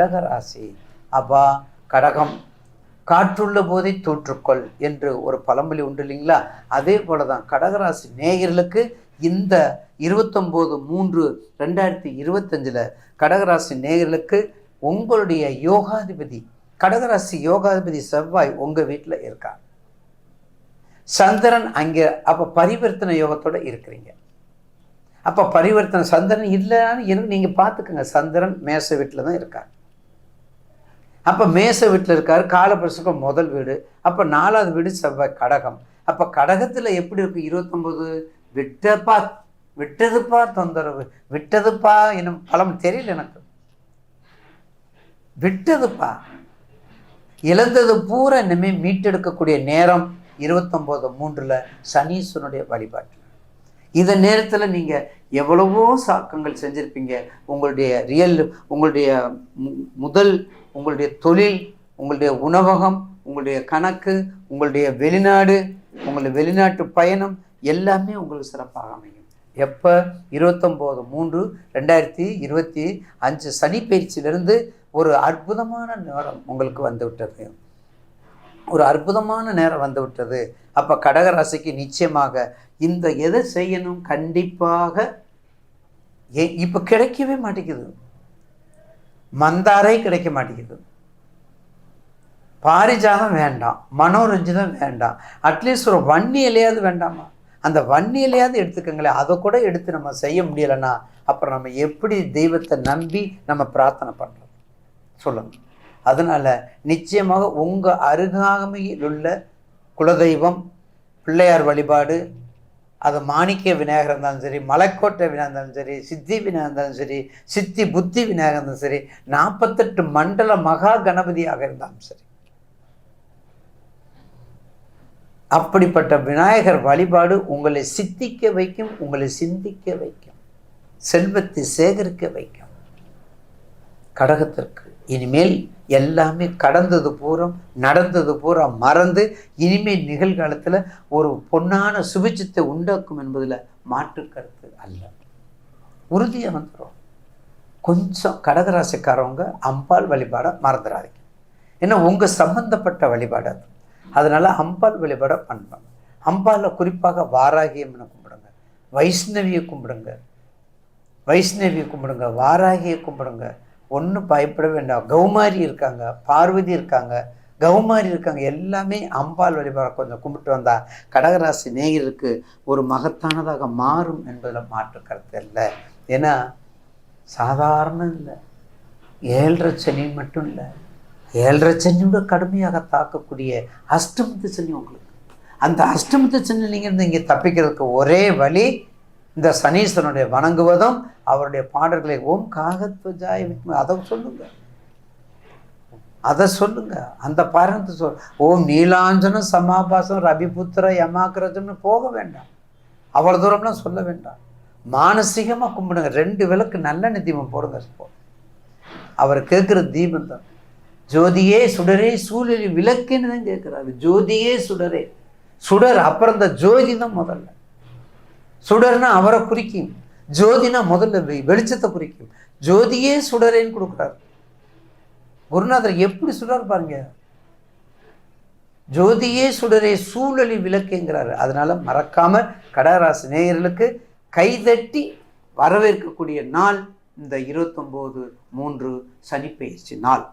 கடகராசி அப்பா கடகம் காற்றுள்ள போதை தூற்றுக்கொள் என்று ஒரு பழமொழி உண்டு இல்லைங்களா? அதே போல தான் கடகராசி நேயர்களுக்கு இந்த இருபத்தொம்போது மூன்று ரெண்டாயிரத்தி இருபத்தஞ்சில் கடகராசி நேயர்களுக்கு உங்களுடைய யோகாதிபதி கடகராசி யோகாதிபதி செவ்வாய் உங்கள் வீட்டில் இருக்கார் சந்திரன் அங்கே அப்போ பரிவர்த்தனை யோகத்தோட இருக்கிறீங்க. அப்போ பரிவர்த்தனை சந்திரன் இல்லைன்னு நீங்கள் பார்த்துக்கோங்க. சந்திரன் மேச வீட்டில் தான் இருக்கார். அப்போ மேச வீட்டில் இருக்கார் காலபரிசுக்கு முதல் வீடு அப்போ நாலாவது வீடு செவ்வாய் கடகம். அப்போ கடகத்தில் எப்படி இருக்கு? இருபத்தொம்போது விட்டப்பா விட்டதுப்பா தொந்தரவு விட்டதுப்பா என்னும் பழம் தெரியல எனக்கு. விட்டதுப்பா. இழந்தது பூரா இனிமேல் மீட்டெடுக்கக்கூடிய நேரம் இருபத்தொம்போது மூன்றில் சனீஸ்வரனுடைய வழிபாட்டு இந்த நேரத்தில் நீங்கள் எவ்வளவோ சாக்கங்கள் செஞ்சுருப்பீங்க. உங்களுடைய ரியல் உங்களுடைய முதல் உங்களுடைய தொழில் உங்களுடைய உணவகம் உங்களுடைய கணக்கு உங்களுடைய வெளிநாடு உங்களுடைய வெளிநாட்டு பயணம் எல்லாமே உங்களுக்கு சிறப்பாக அமையும். எப்போ? இருபத்தொம்போது மூன்று ரெண்டாயிரத்தி இருபத்தி அஞ்சு சனி பயிற்சியிலிருந்து ஒரு அற்புதமான நேரம் உங்களுக்கு வந்துவிட்டது ஒரு அற்புதமான நேரம் வந்து விட்டது. அப்போ கடகராசிக்கு நிச்சயமாக இந்த எதை செய்யணும் கண்டிப்பாக ஏ இப்போ கிடைக்கவே மாட்டேங்குது. மந்தாரை கிடைக்க மாட்டேங்குது. பாரிஜாதம் வேண்டாம். மனோரஞ்சிதம் வேண்டாம். அட்லீஸ்ட் ஒரு வன்னி இலையாவது வேண்டாமா? அந்த வன்னி இலையாவது எடுத்துக்கோங்களேன். அதை கூட எடுத்து நம்ம செய்ய முடியலைன்னா அப்புறம் நம்ம எப்படி தெய்வத்தை நம்பி நம்ம பிரார்த்தனை பண்ணுறோம் சொல்லுங்கள் அதனால் நிச்சயமாக உங்கள் அருகாமையில் உள்ள குலதெய்வம் பிள்ளையார் வழிபாடு அது மாணிக்க விநாயகர் இருந்தாலும் சரி மலைக்கோட்டை விநாயகர் இருந்தாலும் சரி சித்தி விநாயகர் இருந்தாலும் சரி சித்தி புத்தி விநாயகர் இருந்தாலும் சரி நாற்பத்தெட்டு மண்டல மகா கணபதியாக இருந்தாலும் சரி. அப்படிப்பட்ட விநாயகர் வழிபாடு உங்களை சித்திக்க வைக்கும் உங்களை சிந்திக்க வைக்கும் செல்வத்தை சேகரிக்க வைக்கும் கடகத்திற்கு இனிமேல் எல்லாமே கடந்தது பூரம் நடந்தது பூரா மறந்து இனிமேல் நிகழ்காலத்தில் ஒரு பொன்னான சுபிச்சத்தை உண்டாக்கும் என்பதில் மாற்று கருத்து அல்ல. உறுதியாக வந்துடும் கொஞ்சம் கடகராசிக்காரவங்க அம்பாள் வழிபாடை மறந்துடாதீங்க ஏன்னா உங்கள் சம்பந்தப்பட்ட வழிபாடு அது. அதனால் அம்பாள் வழிபாடை பண்ணுவாங்க அம்பாளில் குறிப்பாக வாராகியம்மனை கும்பிடுங்க. வைஷ்ணவியை கும்பிடுங்க. வைஷ்ணவியை கும்பிடுங்க. வாராகியை கும்பிடுங்க. ஒன்றும் பயப்பட வேண்டாம். கௌமாரி இருக்காங்க பார்வதி இருக்காங்க கௌமாரி இருக்காங்க. எல்லாமே அம்பாள் வழிபாடு கொஞ்சம் கும்பிட்டு வந்தால் கடகராசி நேயருக்கு ஒரு மகத்தானதாக மாறும் என்பதில் மாற்று கருத்து இல்லை. ஏன்னா சாதாரண இல்லை. ஏழரை சனி மட்டும் இல்லை. ஏழரை சனியோட கடுமையாக தாக்கக்கூடிய அஷ்டமத்து சனி உங்களுக்கு. அந்த அஷ்டமத்து சனிலிருந்து இங்கே தப்பிக்கிறதுக்கு ஒரே வழி இந்த சனீஸ்வரனுடைய வணங்குவதும் அவருடைய பாடல்களை ஓம் காகத்வஜாய வித்ம அதை சொல்லுங்க. அதை சொல்லுங்க. அந்த பாரத்தை சொல் ஓம் நீலாஞ்சனம் சமாபாசம் ரவிபுத்திர யமாக்கிரஜம்னு போக வேண்டாம். அவ்வளோ தூரம்லாம் சொல்ல வேண்டாம். மானசீகமாக கும்பிடுங்க. ரெண்டு விளக்கு நல்லெண்ணெய் தீபம் போடுங்க இப்போ. அவர் கேட்குற தீபம் தான். ஜோதியே சுடரே சூழலி விளக்குன்னு தான் கேட்குறாரு. ஜோதியே சுடரே. சுடர் அப்புறம் இந்த ஜோதி தான் முதல்ல. சுடர்னா அவரை குறிக்கும். ஜோதினா முதல்ல வெளிச்சத்தை குறிக்கும். ஜோதியே சுடரேன்னு கொடுக்குறாரு. குருநாதர் எப்படி சுடர் பாருங்க. ஜோதியே சுடரே சூழலி விளக்குங்கிறாரு. அதனால மறக்காம கடகராசி நேயர்களுக்கு கைதட்டி வரவேற்கக்கூடிய நாள் இந்த இருபத்தொம்போது மூன்று சனிப்பெயர்ச்சி நாள்.